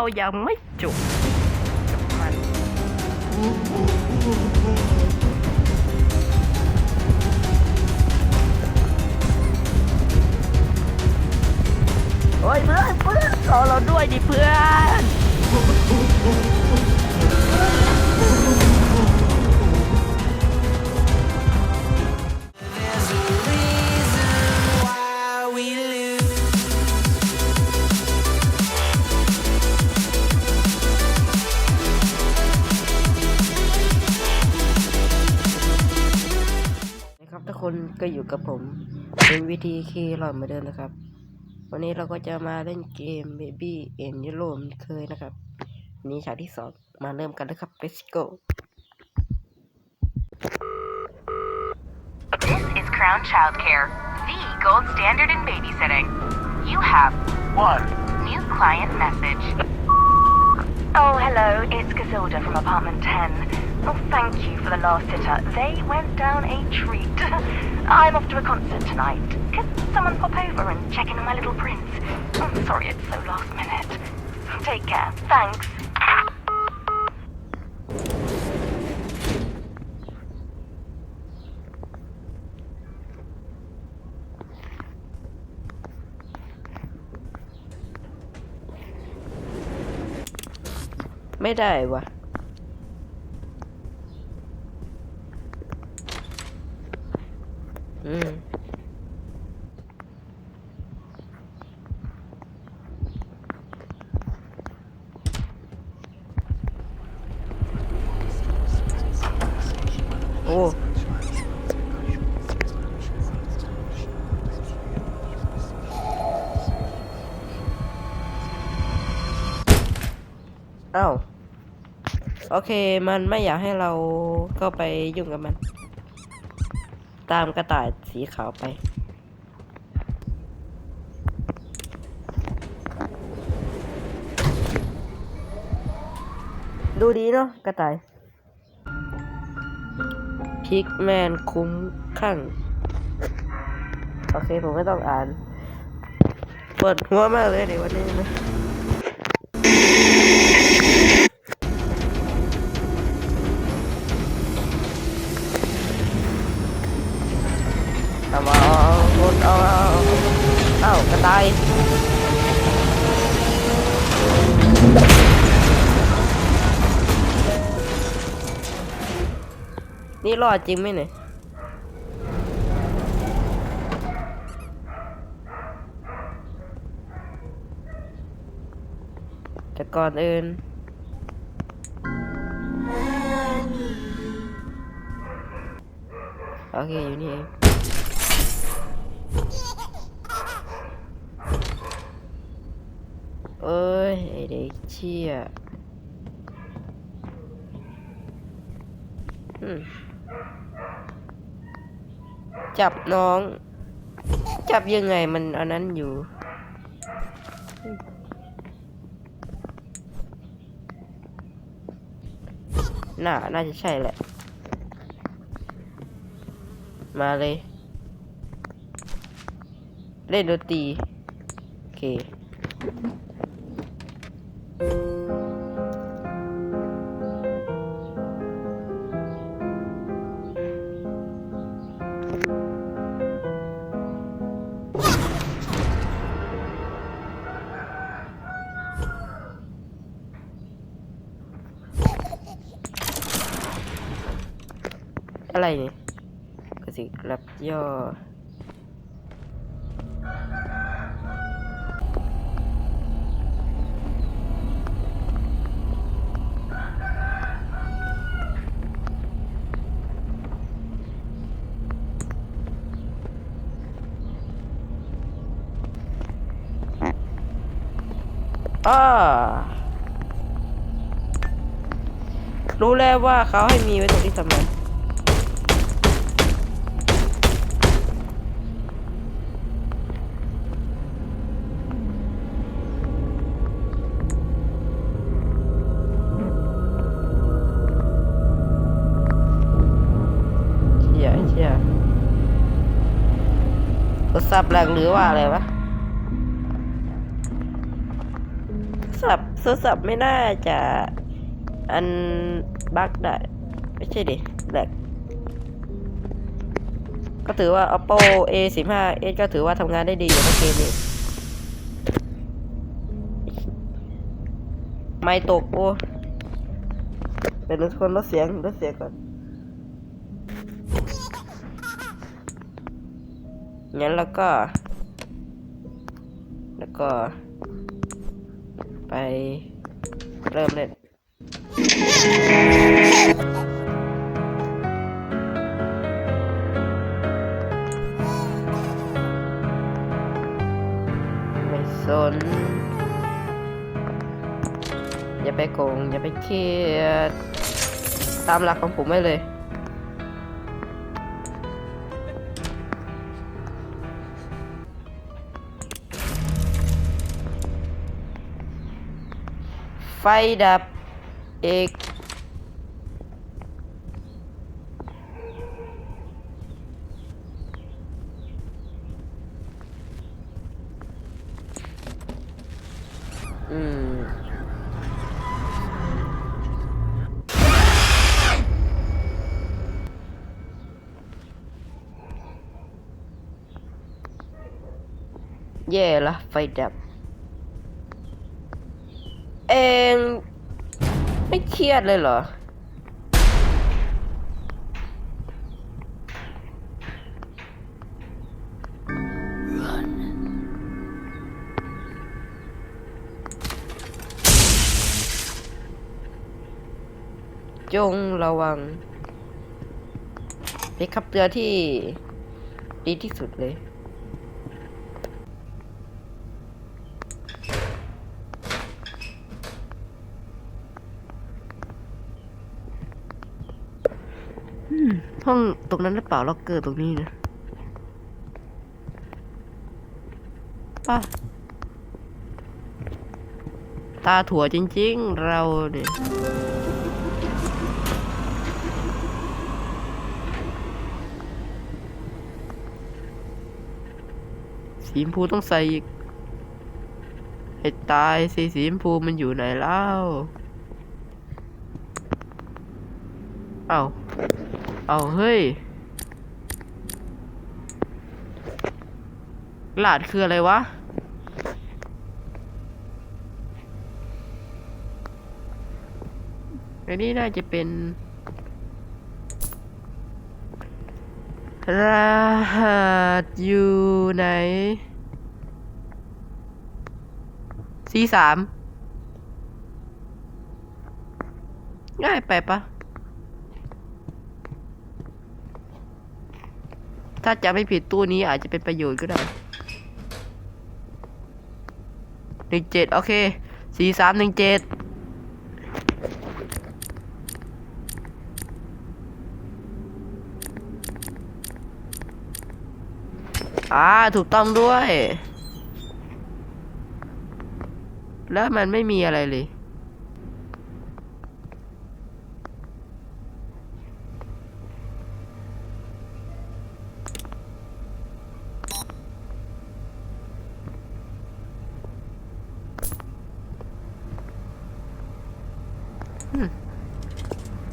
เรายังไม่จบกับมันโอ้ยเพื่อนเพื่อนรอเราด้วยดิเพื่อน ครับทุกคนก็อยู่กับผมเป็นวิธีคีย์หลอนเหมือนเดิมนะครับ วันนี้เราก็จะมาเล่นเกม Baby and Yellow เหมือนเคยนะครับวันนี้ฉากที่สองมาเริ่มกันเลยครับ let's go This is Crown Childcare, the gold standard in babysitting. You have One. new client message. Oh, hello, it's Casilda from apartment 10. Oh, thank you for the last sitter. They went down a treat. I'm off to a concert tonight. Could someone pop over and check in on my little prince? I'm sorry it's so last minute. Take care. Thanks. ไม่ได้วะ อืมโอ้เอ้าโอเค มันไม่อยากให้เราเข้าไปยุ่งกับมัน ตามกระต่ายสีขาวไป ดูดีเนาะกระต่ายพิกแมนคุ้มข้างโอเค ผมไม่ต้องอ่านปวดหัวมากเลยในวันนี้นะ รอดจริงไหมเนี่ยแต่ก่อนอื่นโอเคอยู่นี่เองเอ้ยไอเด็กเชี่ยอืม จับน้อง จับยังไงมันอันนั้นอยู่น่า น่าจะใช่แหละ มาเลย เล่นดนตรีโอเค อะไรเนี่ยกระสิกรับย่ออ่า รู้แล้วว่าเขาให้มีไว้ตรงที่ทำงานเชี่ยเชี่ยโทรศัพท์แหลกหรือว่าอะไรวะโทรศัพท์โทรศัพท์ไม่น่าจะอัน บั๊กได้ ไม่ใช่ดิแหลกก็ถือว่า oppo a 1 5 s ก็ถือว่าทำงานได้ดีอยู่ในเกมนี้ไม่ตกโอ้เป็นทุกคนลดเสียงลดเสียงก่อนงั้นแล้วก็ แล้วก็ ไปเริ่มเล่น ไม่สน อย่าไปโกง อย่าไปเครียด ตามหลักของผมไว้เลยไฟดับ เอกอืมแย่ละ ไม่เครียดเลยเหรอ จงระวัง เป็นคำเตือนที่ดีที่สุดเลย ห้องตรงนั้นหรือเปล่าล็อกเกอร์ตรงนี้นะป้าตาถั่วจริง ๆ เราเนี่ยสีชมพูต้องใส่อีกให้ตายสิสีชมพูมันอยู่ไหนเล่าเอ้า เอาเฮ้ยหลาดคืออะไรวะ อันนี้น่าจะเป็นรหัสอยู่ไหน C สามง่ายไปปะ ถ้าจะไม่ผิดตู้นี้อาจจะเป็นประโยชน์ก็ได้หนึ่งเจ็ดโอเคสี่สามหนึ่งเจ็ดอ่าถูกต้องด้วย แล้วมันไม่มีอะไรเลย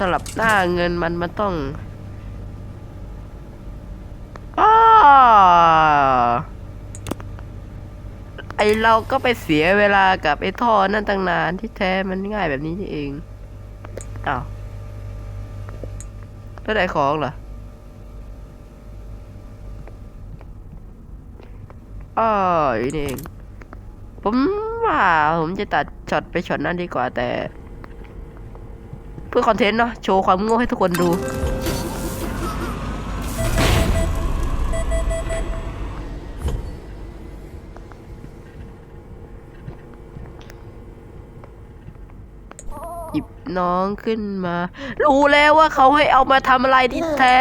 สลับหน้าเงินมันมันต้องอไอเราก็ไปเสียเวลากับไอท่อนั่นตั้งนานที่แท้มันง่ายแบบนี้นี่เองอ้าวแล้วได้ของเหรออ้ออนี่เอง ผมว่าผมจะตัดช็อตไปช็อตนั้นดีกว่าแต่ เพื่อคอนเทนต์เนาะโชว์ความโง่ให้ทุกคนดู หยิบน้องขึ้นมา รู้แล้วว่าเขาให้เอามาทำอะไรที่แท้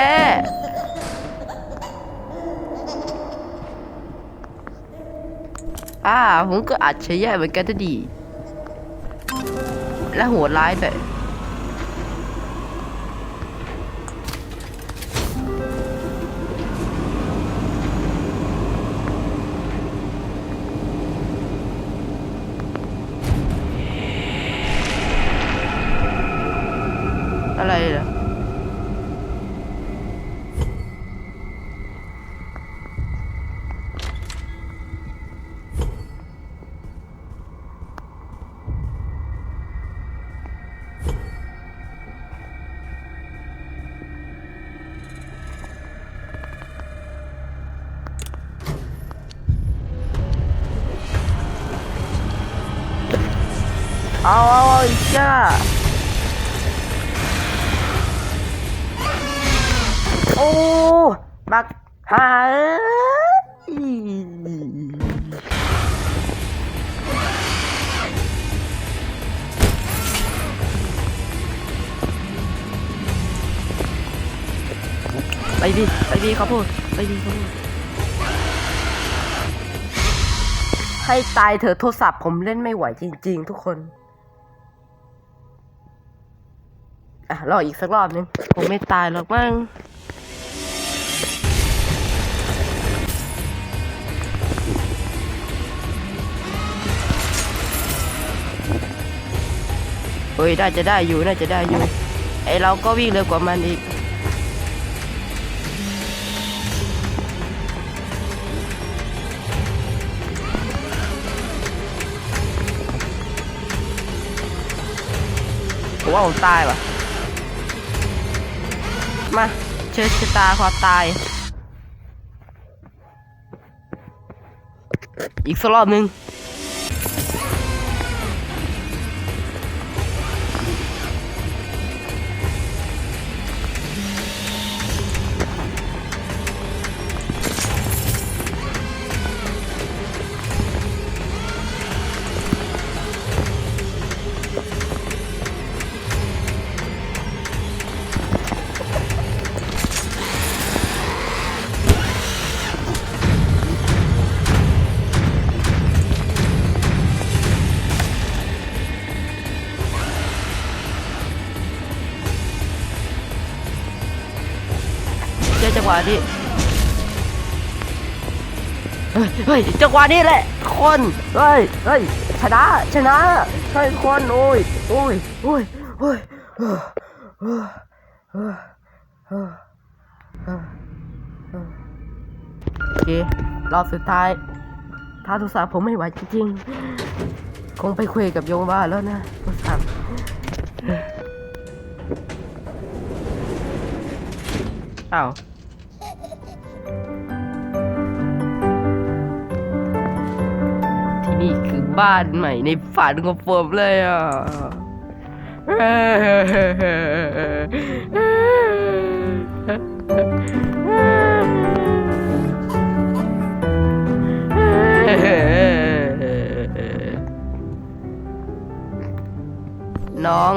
อ่าผมก็อาจใช้แย่เหมือนกันจะดี และโหดร้ายด้วย เอาเอาเอาอีกจ้าโอ้บักหายไปดิไปดิเขาพูดไปดิเขาพูดให้ตายเถอะโทรศัพท์ผมเล่นไม่ไหวจริง ๆ ทุกคน อะรออีกสักรอบนึงผมไม่ตายหรอกมั้งเฮ้ยน่าจะได้อยู่น่าจะได้อยู่ ไอเราก็วิ่งเร็วกว่ามันอีก ผมว่าผมตายว่ะ มาเชิดชะตาความตาย อีกสักรอบหนึ่ง วะนี้เฮ้ยเฮ้ยจังหวะนี้แหละ คนเฮ้ยเฮ้ยชนะชนะเฮ้ยคนโอ้ยโอ้ยโอ้ยโอ้ยเฮ้ยเฮ้ยเฮ้ยเฮ้ยเฮ้ยเฮ้ยโอเครอบสุดท้ายถ้าโทรศัพท์ผมไม่ไหวจริงๆ คงไปคุยกับโยมบ้าแล้วนะโทรศัพท์อ้าว บ้านใหม่ในฝันของผมเลยอะน้อง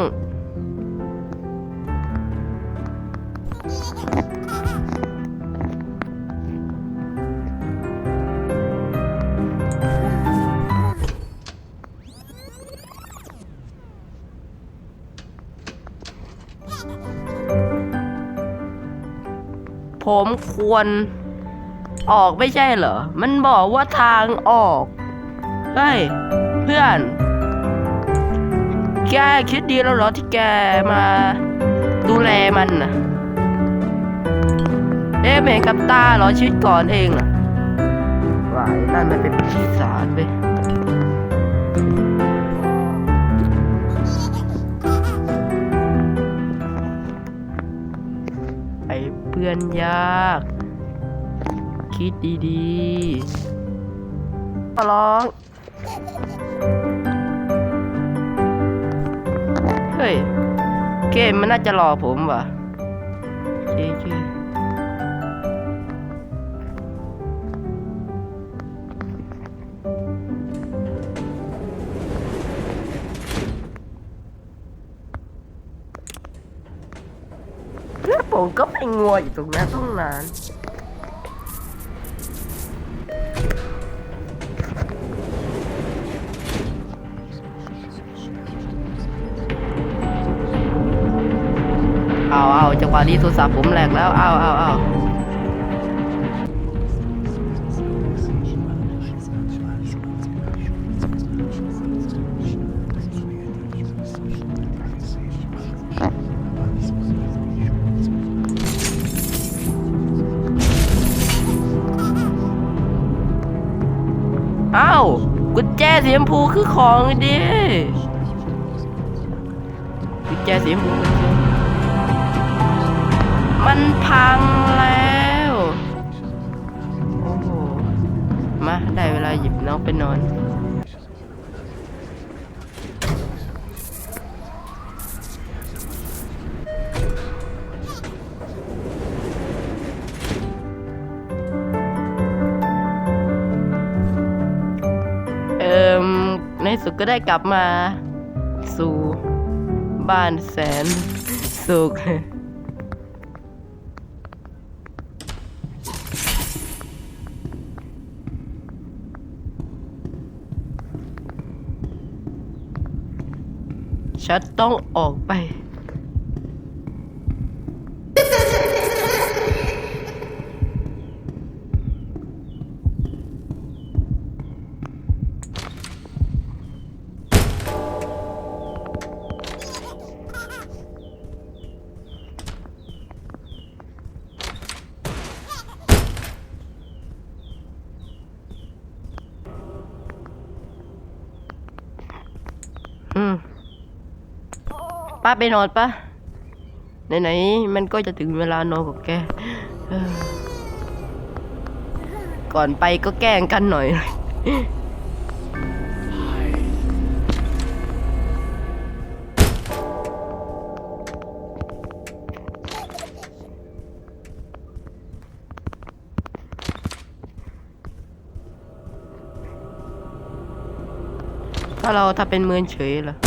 ผมควรออกไม่ใช่เหรอ มันบอกว่าทางออก เฮ้ย เพื่อน แกคิดดีแล้วเหรอที่แกมาดูแลมันนะเอ๊ะไม่เห็นกับตาเหรอชีวิตก่อนเองน่ะวาไอ้นั่นมันเป็นปีศาจไป พื่อนยาก คิดดีๆขอร้อง เฮ้ย เกมมันน่าจะรอผมว่ะเจ๊ ผมก็ไปงัวอยู่ตรงนั้นต้องนานเอาเอาจังหวะนี้โทรศัพท์ผมแหลกแล้วเอาเอาเอา สีชมพูคือของดิกุญแจสีชมพูมันพังแล้ว โอ้โห มาได้เวลาหยิบน้องไปนอน ก็ได้กลับมา สู่บ้านแสนสุขฉันต้องออกไป ไปนอนปะไหนๆมันก็จะถึงเวลานอนของแก ก่อนไปก็แกล้งกันหน่อย ถ้าเราถ้าเป็นเมือนเฉยล่ะ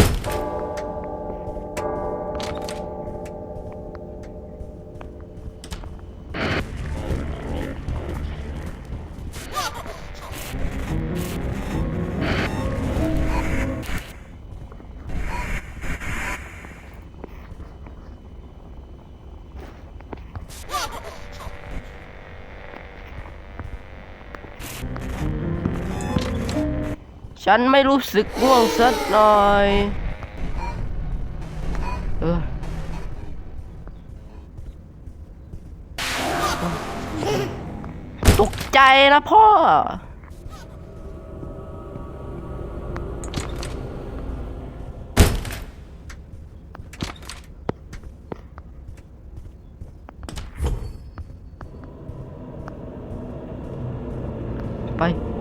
ฉันไม่รู้สึกง่วงสักหน่อย เออตกใจนะพ่อ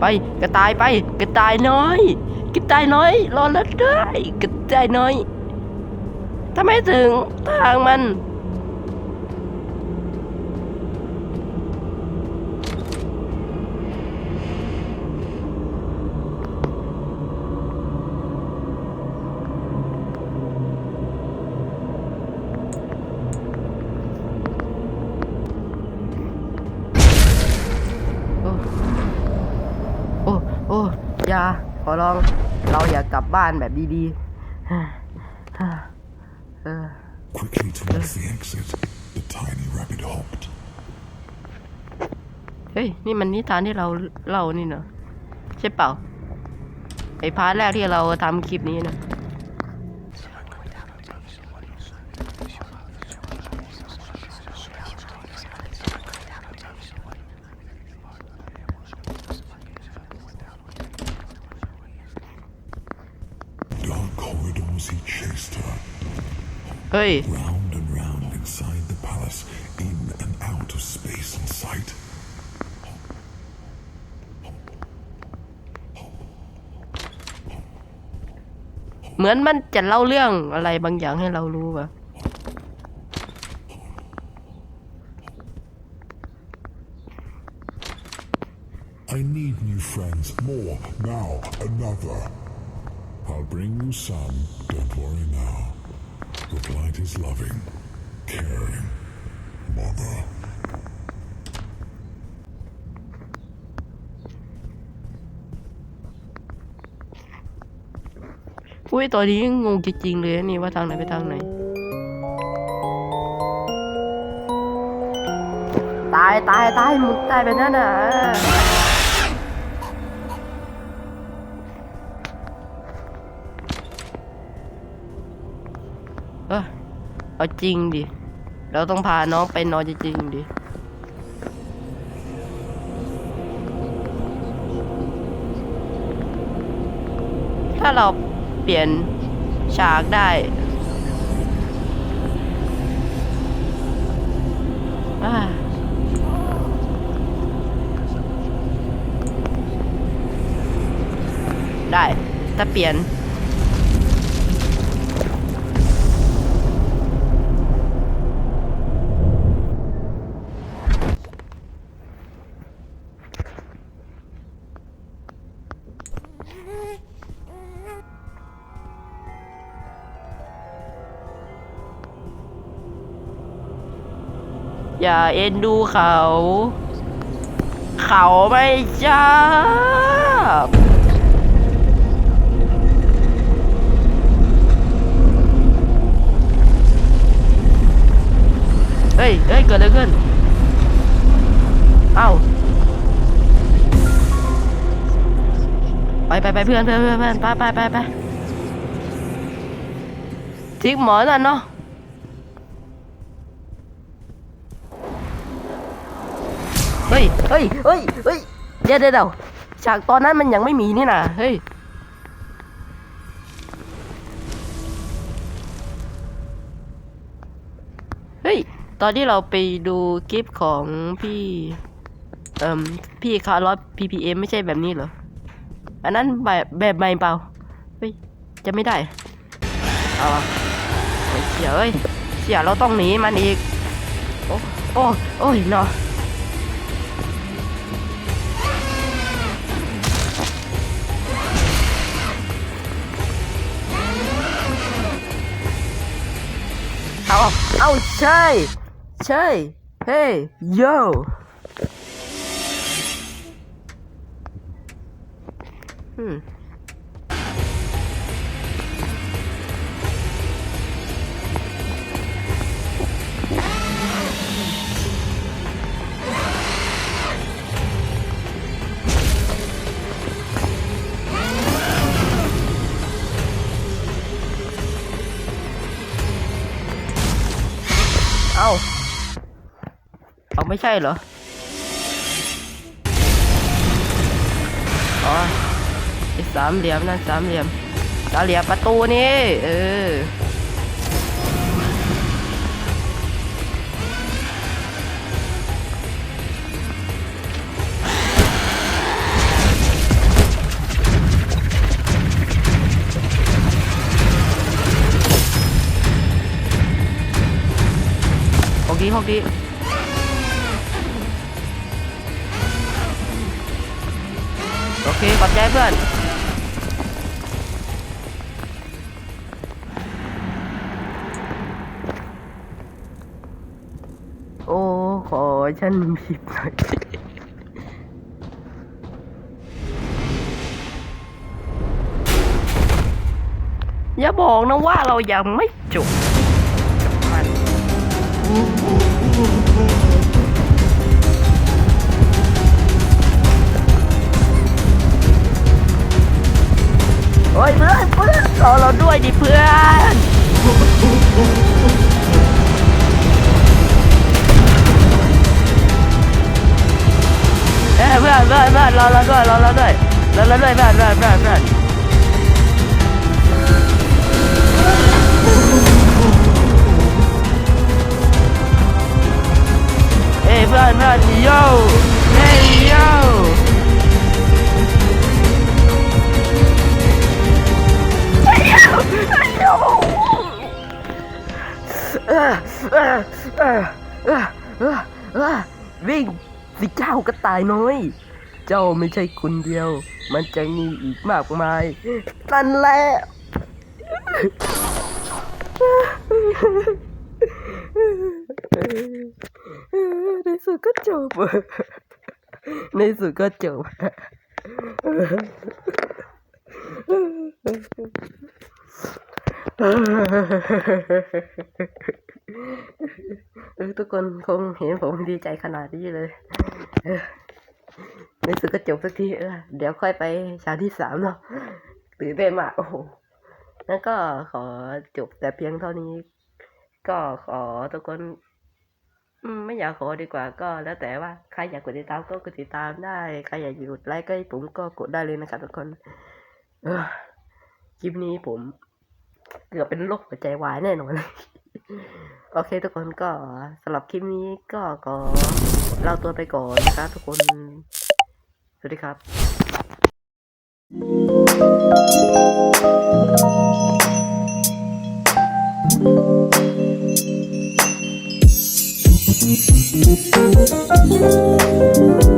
ไปกระต่ายไป กระต่ายน้อย กระต่ายน้อย รอแล้วได้กระต่ายน้อยทำไมถึงทางมัน โอ้ โอ้ อย่า ขอ ร้อง เราอยากกลับบ้านแบบดีๆเออ Quickly towards the exit, the tiny rabbit hopped. เฮ้ย นี่มันนิทานที่เราเล่านี่เนอะใช่เปล่า ไอ้พาร์ทแรกที่เราทำคลิปนี้นะ เฮ้ย round and round inside the palace, in and out of space and sight. เหมือนมันจะเล่าเรื่องอะไรบางอย่างให้เรารู้ป่ะ I need new friends, more, now, another. I'll bring you some, don't worry now. Replied his loving, caring mother. อุ้ยตอนนี้งงจริงๆเลยนะนี่ว่าทางไหนไปทางไหน ตายตายตายมึงตายไปนั่นน่ะ เอาจริงดิ เราต้องพาน้องไปนอนจริงดิ ถ้าเราเปลี่ยนฉากได้ได้ ถ้าเปลี่ยน อย่าเอ็นดูเขา เขาไม่ชอบเฮ้ยเฮ้ย เกิดอะไรขึ้นเอ้าไปไปไปเพื่อนเพื่อนเพื่อนเพื่อนไปไปไปไปทิ้งหมอนั่นเนาะ ฮ้ย เฮ้ย เฮ้ย เฮ้ยเดี๋ยวเดี๋ยวเดี๋ยวฉากตอนนั้นมันยังไม่มีนี่นะเฮ้ย เฮ้ย ตอนที่เราไปดูคลิปของพี่ เอ่มพี่คาร์ลอส PPM ไม่ใช่แบบนี้เหรอ อันนั้นแบบแบบใหม่เปล่า เฮ้ย จะไม่ได้เอาเฮ้ยเสียเอ้ย เสียเราต้องหนีมันอีก โอ้ โอ้ โอ้ยเนาะ เอาใช่ ใช่ เฮ้ยโยอืม เอาเอาไม่ใช่เหรอ อ๋ออ้สามเหลี่ยมนั่นสามเหลี่ยมสามเหลี่ยมประตูนี่ เออ โอเคโอเคขอบใจเพื่อนโอ้ขอฉันผิดหน่อยอย่าบอกนะว่าเรายังไม่จบ โอ้ยเพื่อนเพื่อนรอเราด้วยดิเพื่อนเอ้ยเพื่อนเพื่อนเพื่อนรอเราด้วยรอเราด้วยรอเราด้วยเพื่อนเพื่อนเพื่อนเพื่อน เอ้ยเพื่อนเพื่อนโย่เฮ้ยโย่วิ่งสิเจ้ากระต่ายน้อย เจ้าไม่ใช่คนเดียว มันจะมีอีกมากมายนั่นแหละ ในสุดก็จบ ในสุดก็จบ ทุกคนคงเห็นผมดีใจขนาดนี้เลยในสุดก็จบสักทีเออเดี๋ยวค่อยไปฉากที่สามเนาะตื่นเต้นมากโอ้โหนั่นก็ขอจบแต่เพียงเท่านี้ ก็ขอทุกคนไม่อยากขอดีกว่าก็ แล้วแต่ว่าใครอยากกดติดตามก็กดติดตามได้ใครอยากกดไลค์ก็ผมก็กดได้เลยนะครับทุกคนคลิปนี้ผม เกือบเป็นโรคหัวใจวายแน่นอนโอเคทุกคนก็สำหรับคลิปนี้ก็ขอเล่าตัวไปก่อนนะครับทุกคน สวัสดีครับ Thank you. Thank you.